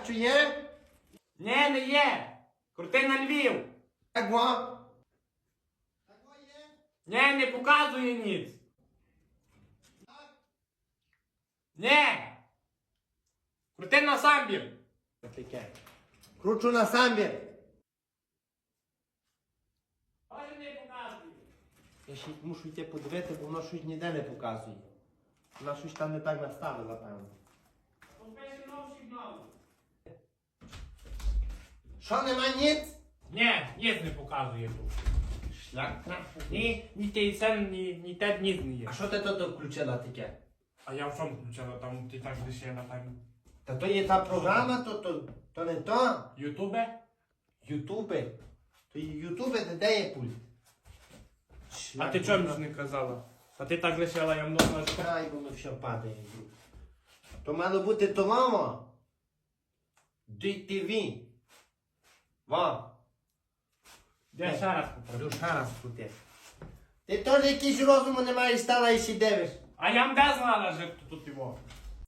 Що є? Не, не є. Крути на Львів. Так во. Так во є. Не, не показує ніц. Не. Крути на самбір. Таке. Кручу на самбір. Ой, не показує. Я ще мушу йти подивити, бо воно щось ніде не показує. Вона щось там не так наставила, певно. Пише Що нема ніц? Не, ніц не показує тут. Шлях траху. Ні, ні те сен, ні, ні те ніц не є. А що ти тут включила таке? А я в чому включила там ти так лишила там? Та то є та програма, то, то, то не то. Ютубе? Ютуби. То є Ютуби, де, де є пульт? А ти чому ж не казала? А ти так лишила, я много Ай, воно все падає. То мало бути то мамо. DTV. Во. Де ще раз поправлю. Душа розпути. Ти теж якийсь розуму не маєш стала і ще дивиш. А я де знала, що тут його?